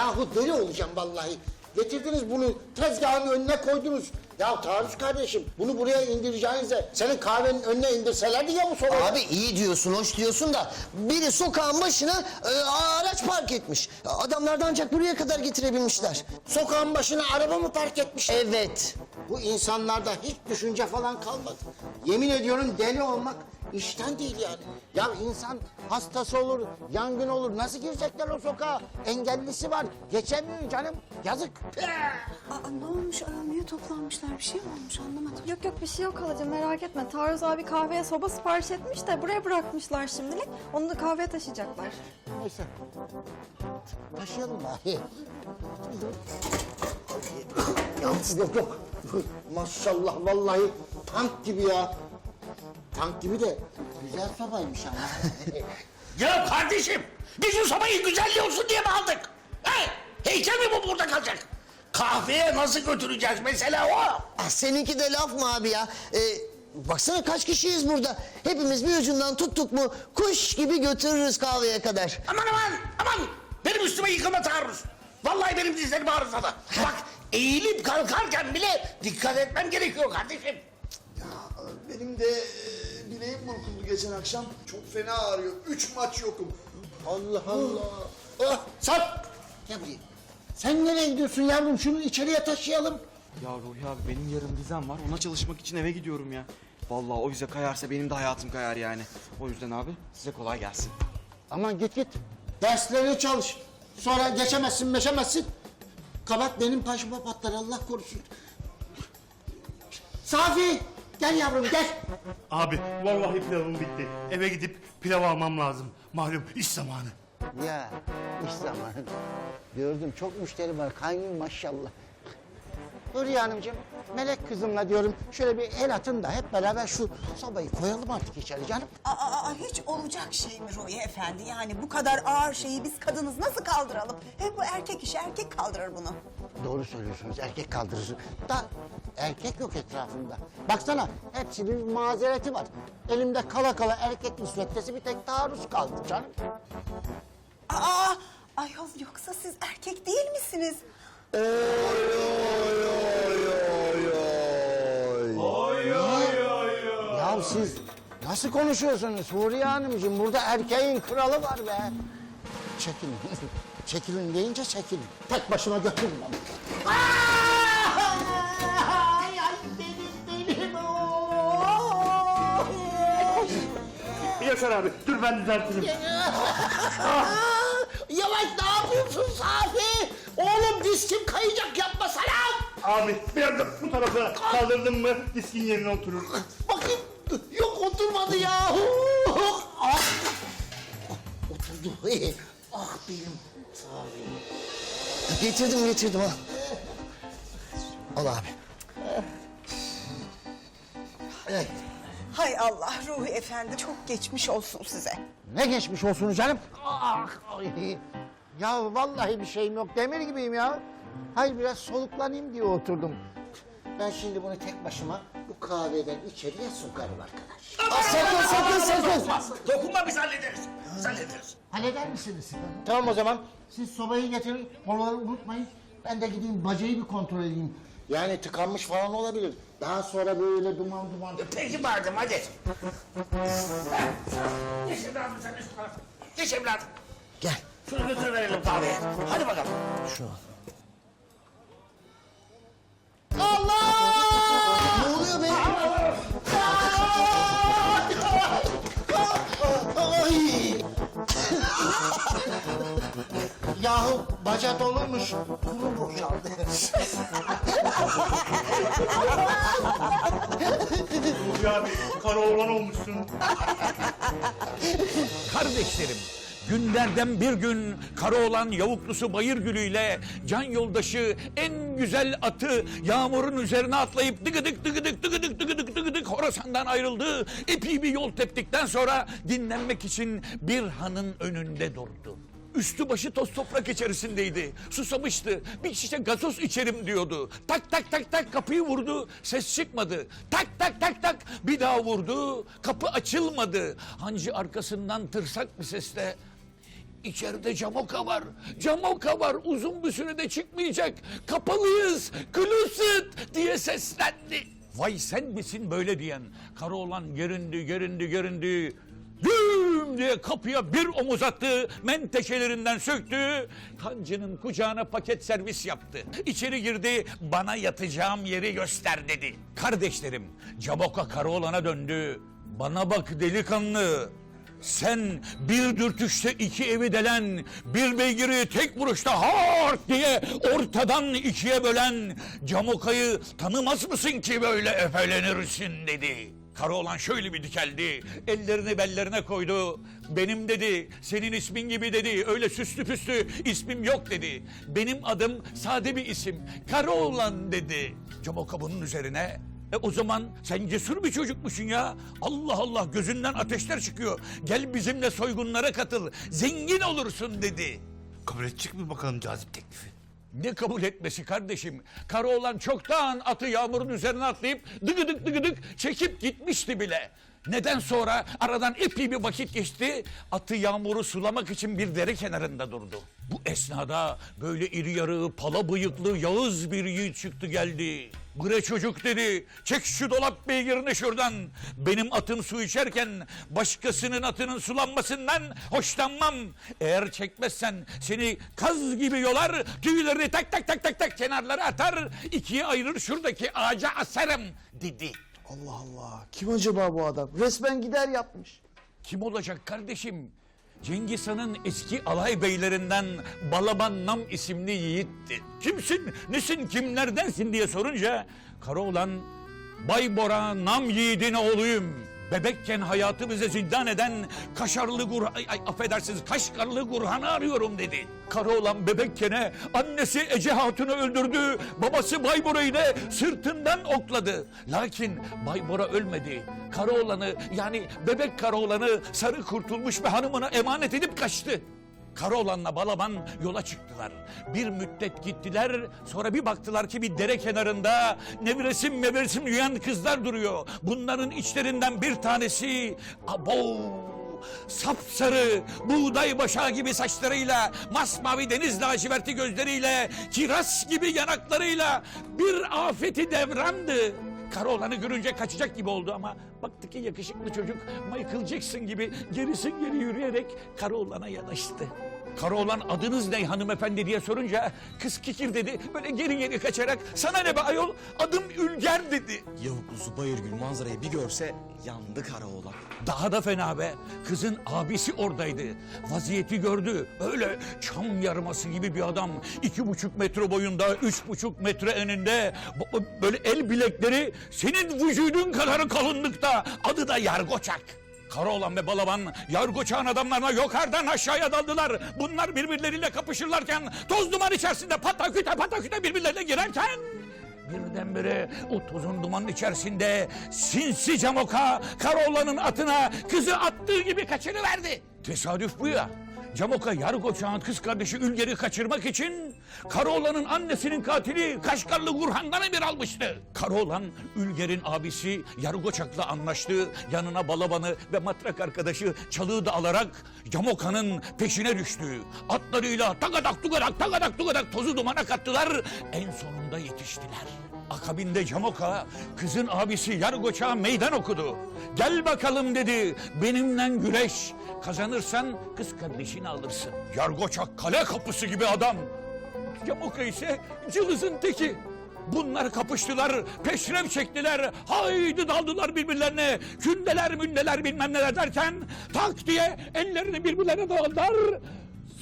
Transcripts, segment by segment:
Yahu deli olacağım vallahi. Getirdiniz bunu tezgahın önüne koydunuz. Ya Tarık kardeşim bunu buraya indireceğinize senin kahvenin önüne indirselerdi ya bu sobayı. Abi iyi diyorsun, hoş diyorsun da biri sokağın başına e, araç park etmiş. Adamlar da ancak buraya kadar getirebilmişler. Sokağın başına araba mı park etmiş? Evet. Bu insanlarda hiç düşünce falan kalmadı. Yemin ediyorum deli olmak işten değil yani. Ya insan hastası olur, yangın olur. Nasıl girecekler o sokağa? Engellisi var. Geçemiyor canım. Yazık. Aa, ne olmuş? Niye toplanmışlar? Bir şey mi olmuş anlamadım. Yok yok bir şey yok halacığım merak etme. Taarruz abi kahveye soba sipariş etmiş de buraya bırakmışlar şimdilik. Onu da kahveye taşıyacaklar. Neyse. Taşıyalım bari. Yalnız yok yok. Maşallah vallahi tank gibi ya. Tank gibi de güzel sobaymış ama. Ya kardeşim biz bu sobayı güzelliği olsun diye mi aldık? He? Heykel mi bu burada kalacak? Kahveye nasıl götüreceğiz mesela o? Ah, seninki de laf mı abi ya? Ee, baksana kaç kişiyiz burada. Hepimiz bir ucundan tuttuk mu kuş gibi götürürüz kahveye kadar. Aman aman aman benim üstüme yıkama taarruz. Vallahi benim dizlerim arızalı. Bak eğilip kalkarken bile dikkat etmem gerekiyor kardeşim. Benim de e, bileğim burkuldu geçen akşam. Çok fena ağrıyor. Üç maç yokum. Allah Allah. Oh, Sarp. Gel buraya. Sen nereye gidiyorsun yavrum? Şunu içeriye taşıyalım. Ya Ruhi abi benim yarın vizem var. Ona çalışmak için eve gidiyorum ya. Vallahi o vize kayarsa benim de hayatım kayar yani. O yüzden abi size kolay gelsin. Aman git git. Derslerini çalış. Sonra geçemezsin, meşemezsin. Kabak benim başıma patlar Allah korusun. Safi, gel yavrum gel. Abi vallahi pilavım bitti. Eve gidip pilav almam lazım. Malum iş zamanı. Ya iş zamanı. Gördüm çok müşteri var kaynıyor maşallah. Hürriye Hanımcığım, Melek kızımla diyorum şöyle bir el atın da hep beraber şu sobayı koyalım artık içeri canım. Aa, aa, hiç olacak şey mi Ruhi Efendi? Yani bu kadar ağır şeyi biz kadınız nasıl kaldıralım? Hem bu erkek işi erkek kaldırır bunu. Doğru söylüyorsunuz erkek kaldırırsın. Da erkek yok etrafında. Baksana hepsinin bir mazereti var. Elimde kala kala erkek müsveddesi bir tek taarruz kaldı canım. Aa, ayol yoksa siz erkek değil misiniz? Ya siz nasıl konuşuyorsunuz Huriye Hanımcığım? Burada erkeğin kralı var be. Çekilin. Çekilin deyince çekilin. Tek başıma götürün beni. Ay, ay benim benim. Yaşar abi dur ben düzeltirim. Yavaş ne yapıyorsun Safi? Oğlum diskim kayacak yapma salam. Abi bir anda bu tarafa kaldırdın mı diskin yerine oturur. Bakayım. Yok oturmadı ya. Ah. Oturdu. Benim Safi. Getirdim getirdim ha. Al abi. Evet. Hay Allah Ruhi Efendi çok geçmiş olsun size. Ne geçmiş olsun canım? Ah, ay. Ya vallahi bir şeyim yok. Demir gibiyim ya. Hayır biraz soluklanayım diye oturdum. Ben şimdi bunu tek başıma bu kahveden içeriye sokarım arkadaş. Sakın sakın sakın. Dokunma biz hallederiz. Biz hallederiz. Halleder misiniz? Tamam o zaman. Siz sobayı getirin, konuları unutmayın. Ben de gideyim bacayı bir kontrol edeyim. Yani tıkanmış falan olabilir. Daha sonra böyle duman duman. Peki madem hadi. Geç evladım sen üst tarafa. Geç evladım. Gel. Şunu götürüverelim kahveye. Hadi bakalım. Şu al. Allah! Ne Yahu baca dolmuş, kuru boşaldı. Ruhi abi kara oğlan olmuşsun. Kardeşlerim, günlerden bir gün Karaoğlan yavuklusu Bayırgülü ile can yoldaşı en güzel atı yağmurun üzerine atlayıp dıgıdık dıgıdık dıgıdık dıgıdık dıgıdık Horasan'dan ayrıldı. Epey bir yol teptikten sonra dinlenmek için bir hanın önünde durdu. Üstü başı toz toprak içerisindeydi. Susamıştı. Bir şişe gazoz içerim diyordu. Tak tak tak tak kapıyı vurdu. Ses çıkmadı. Tak tak tak tak bir daha vurdu. Kapı açılmadı. Hancı arkasından tırsak bir sesle İçeride Camoka var. Camoka var. Uzun bir sürede çıkmayacak. Kapalıyız. Closet diye seslendi. Vay sen misin böyle diyen? Karaoğlan gerindi, gerindi, gerindi. Diye kapıya bir omuz attı, menteşelerinden söktü, kancının kucağına paket servis yaptı. İçeri girdi, bana yatacağım yeri göster dedi. Kardeşlerim, Camoka Karaoğlan'a döndü. Bana bak delikanlı, sen bir dürtüşte iki evi delen, bir beygiri tek vuruşta hard diye ortadan ikiye bölen Camoka'yı tanımaz mısın ki böyle efelenirsin dedi. Karaoğlan şöyle bir dikeldi, ellerini bellerine koydu. Benim dedi, senin ismin gibi dedi, öyle süslü püslü ismim yok dedi. Benim adım sade bir isim, Karaoğlan dedi. Camoka bunun üzerine e o zaman sen cesur bir çocukmuşsun ya. Allah Allah gözünden ateşler çıkıyor. Gel bizimle soygunlara katıl. Zengin olursun dedi. Kabul edecek mi bakalım cazip teklifi? Ne kabul etmesi kardeşim? Karaoğlan çoktan atı yağmurun üzerine atlayıp dıgıdık dıgıdık çekip gitmişti bile. Neden sonra aradan epey bir vakit geçti. Atı yağmuru sulamak için bir dere kenarında durdu. Bu esnada böyle iri yarı, pala bıyıklı, yağız bir yiğit çıktı geldi. Bre çocuk dedi, çek şu dolap beygirini şuradan. Benim atım su içerken başkasının atının sulanmasından hoşlanmam. Eğer çekmezsen seni kaz gibi yolar, tüylerini tak tak tak tak tak kenarlara atar, ikiye ayırır şuradaki ağaca asarım dedi. Allah Allah. Kim acaba bu adam? Resmen gider yapmış. Kim olacak kardeşim? Cengiz Han'ın eski alay beylerinden Balaban Nam isimli yiğitti. Kimsin, nesin, kimlerdensin diye sorunca Karaoğlan Bay Bora Nam yiğidin oğluyum. Bebekken hayatı bize zindan eden kaşarlı gur ay, ay, affedersiniz kaşgarlı Gurhan'ı arıyorum dedi. Karaoğlan bebekkene annesi Ece Hatun'u öldürdü. Babası Baybora'yı da sırtından okladı. Lakin Baybora ölmedi. Karaoğlan'ı yani bebek Karaoğlan'ı sarı kurtulmuş ve hanımına emanet edip kaçtı. Karaoğlan'la Balaban yola çıktılar. Bir müddet gittiler, sonra bir baktılar ki bir dere kenarında nevresim mevresim yuyan kızlar duruyor. Bunların içlerinden bir tanesi, abo, sapsarı, buğday başağı gibi saçlarıyla, masmavi deniz laciverti gözleriyle, kiraz gibi yanaklarıyla bir afeti devrandı. Karaoğlan'ı görünce kaçacak gibi oldu ama baktı ki yakışıklı çocuk Michael Jackson gibi gerisin geri yürüyerek Karaoğlan'a yanaştı. Karaoğlan adınız ne hanımefendi diye sorunca kız kikir dedi. Böyle geri geri kaçarak sana ne be ayol adım Ülger dedi. Yavuklusu Bayırgül manzarayı bir görse yandı Karaoğlan. Daha da fena be. Kızın abisi oradaydı. Vaziyeti gördü. Öyle çam yarması gibi bir adam. iki buçuk metre boyunda, üç buçuk metre eninde. Böyle el bilekleri senin vücudun kadar kalınlıkta. Adı da Yargoçak. Karaoğlan ve Balaban Yargoçak'ın adamlarına yukarıdan aşağıya daldılar. Bunlar birbirleriyle kapışırlarken toz duman içerisinde pataküte pataküte birbirlerine girerken Birdenbire o tozun dumanın içerisinde sinsi Camoka Karaoğlan'ın atına kızı attığı gibi kaçırıverdi. Tesadüf bu ya. Camoka Yargoçak'ın kız kardeşi Ülger'i kaçırmak için Karaoğlan'ın annesinin katili Kaşgarlı Gurhan'dan emir almıştı. Karaoğlan Ülger'in abisi Yargoçak'la anlaştı. Yanına balabanı ve matrak arkadaşı çalığı da alarak Camoka'nın peşine düştü. Atlarıyla tagadak tugadak tagadak tugadak tozu dumana kattılar. En sonunda yetiştiler. Akabinde Camoka kızın abisi Yargoç'a meydan okudu. Gel bakalım dedi benimle güreş. Kazanırsan kız kardeşini alırsın. Yargoçak kale kapısı gibi adam. Camoka ise cılızın teki. Bunlar kapıştılar, peşrem çektiler, haydi daldılar birbirlerine, kündeler mündeler bilmem neler derken tak diye ellerini birbirlerine dağıldılar.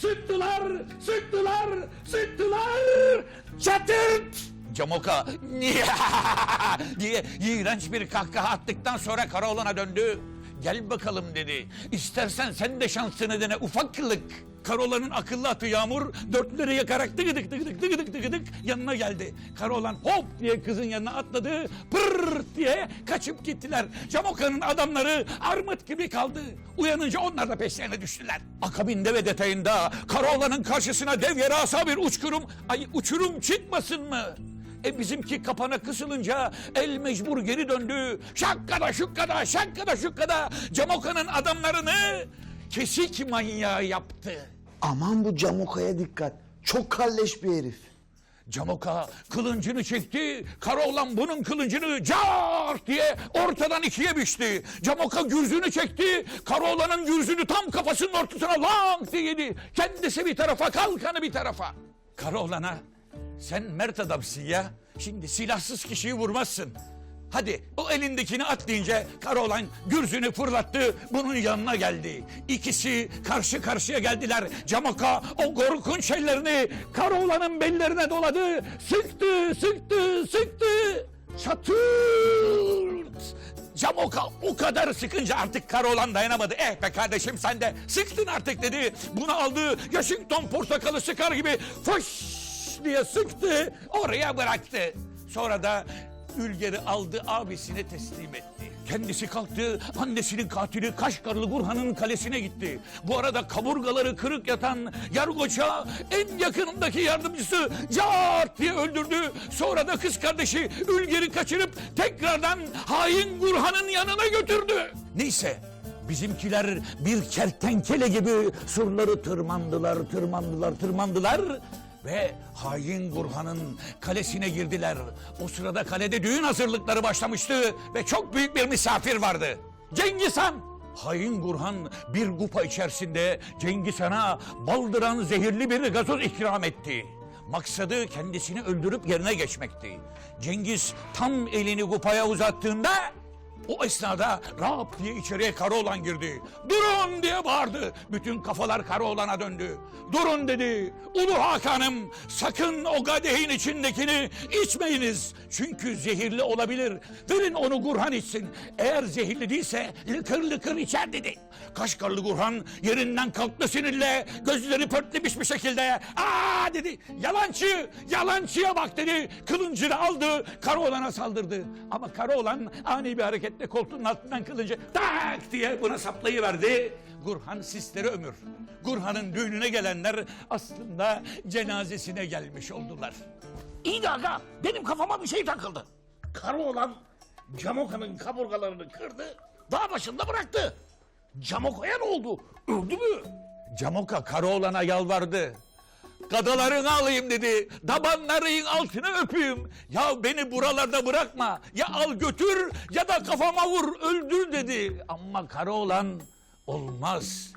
Sıktılar, sıktılar, sıktılar. Çatırt! Camoka diye iğrenç bir kahkaha attıktan sonra Karaoğlan'a döndü. Gel bakalım dedi. İstersen sen de şansını dene ufaklık. Karaoğlan'ın akıllı atı Yağmur dörtleri yakarak dıgıdık dıgıdık dıgıdık dıgıdık yanına geldi. Karaoğlan hop diye kızın yanına atladı. Pırr diye kaçıp gittiler. Camoka'nın adamları armut gibi kaldı. Uyanınca onlar da peşlerine düştüler. Akabinde ve detayında Karaoğlan'ın karşısına dev yarasa bir uçkurum, ay uçurum çıkmasın mı? E bizimki kapana kısılınca el mecbur geri döndü. Şakkada şukkada şakkada şukkada Camoka'nın adamlarını kesik manyağı yaptı. Aman bu Camuka'ya dikkat. Çok kalleş bir herif. Camoka kılıncını çekti. Karaoğlan bunun kılıncını car diye ortadan ikiye biçti. Camoka gürzünü çekti. Karaoğlan'ın gürzünü tam kafasının ortasına lang diye yedi. Kendisi bir tarafa kalkanı bir tarafa. Karaoğlan'a sen mert adamsın ya. Şimdi silahsız kişiyi vurmazsın. Hadi o elindekini at deyince Karaoğlan gürzünü fırlattı bunun yanına geldi. İkisi karşı karşıya geldiler. Camoka o korkunç ellerini Karaoğlan'ın bellerine doladı. Sıktı sıktı sıktı. Çatırt. Camoka o kadar sıkınca artık Karaoğlan dayanamadı. Eh be kardeşim sen de sıktın artık dedi. Bunu aldı Washington portakalı sıkar gibi fış diye sıktı oraya bıraktı. Sonra da Ülger'i aldı abisine teslim etti. Kendisi kalktı annesinin katili Kaşgarlı Burhan'ın kalesine gitti. Bu arada kaburgaları kırık yatan Yargoç'a en yakınındaki yardımcısı cart diye öldürdü. Sonra da kız kardeşi Ülger'i kaçırıp tekrardan hain Burhan'ın yanına götürdü. Neyse Bizimkiler bir kertenkele gibi surları tırmandılar, tırmandılar, tırmandılar ve hain Gurhan'ın kalesine girdiler. O sırada kalede düğün hazırlıkları başlamıştı ve çok büyük bir misafir vardı. Cengiz Han! Hain Gurhan bir kupa içerisinde Cengiz Han'a baldıran zehirli bir gazoz ikram etti. Maksadı kendisini öldürüp yerine geçmekti. Cengiz tam elini kupaya uzattığında o esnada rap diye içeriye Karaoğlan girdi. Durun diye bağırdı. Bütün kafalar Karaoğlan'a döndü. Durun dedi. Ulu Hakan'ım sakın o kadehin içindekini içmeyiniz. Çünkü zehirli olabilir. Verin onu Gurhan içsin. Eğer zehirli değilse lıkır lıkır içer dedi. Kaşgarlı Gurhan yerinden kalktı sinirle. Gözleri pörtlemiş bir şekilde. Aa dedi. Yalancı, yalancıya bak dedi. Kılıncını aldı. Karaoğlan'a saldırdı. Ama Karaoğlan ani bir hareketle koltuğun altından kılıncı tak diye buna saplayıverdi. Gurhan sisleri ömür. Gurhan'ın düğününe gelenler aslında cenazesine gelmiş oldular. İyi de aga benim kafama bir şey takıldı. Karaoğlan Camoka'nın kaburgalarını kırdı. Dağ başında bıraktı. Camoka'ya ne oldu? Öldü mü? Camoka Karaoğlan'a yalvardı. Kadalarını alayım dedi. Tabanların altına öpeyim. Ya beni buralarda bırakma. Ya al götür ya da kafama vur öldür dedi. Ama Karaoğlan olmaz.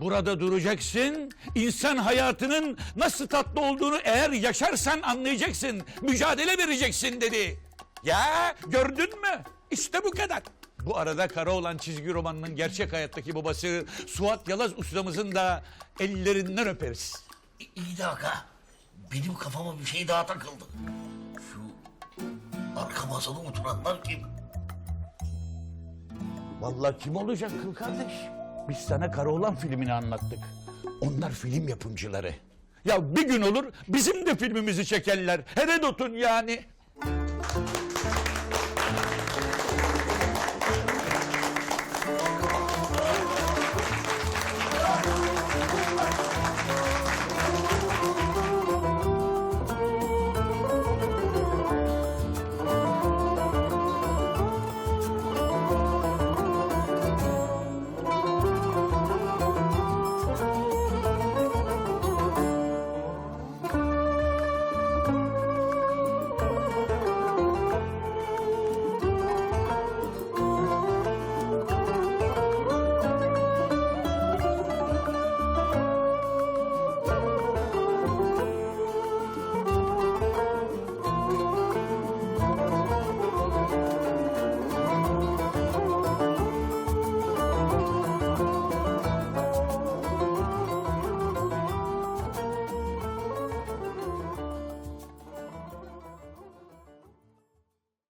Burada duracaksın. İnsan hayatının nasıl tatlı olduğunu eğer yaşarsan anlayacaksın. Mücadele vereceksin dedi. Ya gördün mü? İşte bu kadar. Bu arada Karaoğlan çizgi romanının gerçek hayattaki babası Suat Yalaz ustamızın da ellerinden öperiz. İyi de aga benim kafama bir şey daha takıldı. Şu arka masada oturanlar kim? Vallahi kim olacak kıl kardeş? Biz sana Karaoğlan filmini anlattık. Onlar film yapımcıları. Ya bir gün olur bizim de filmimizi çekerler. Herodot'un yani.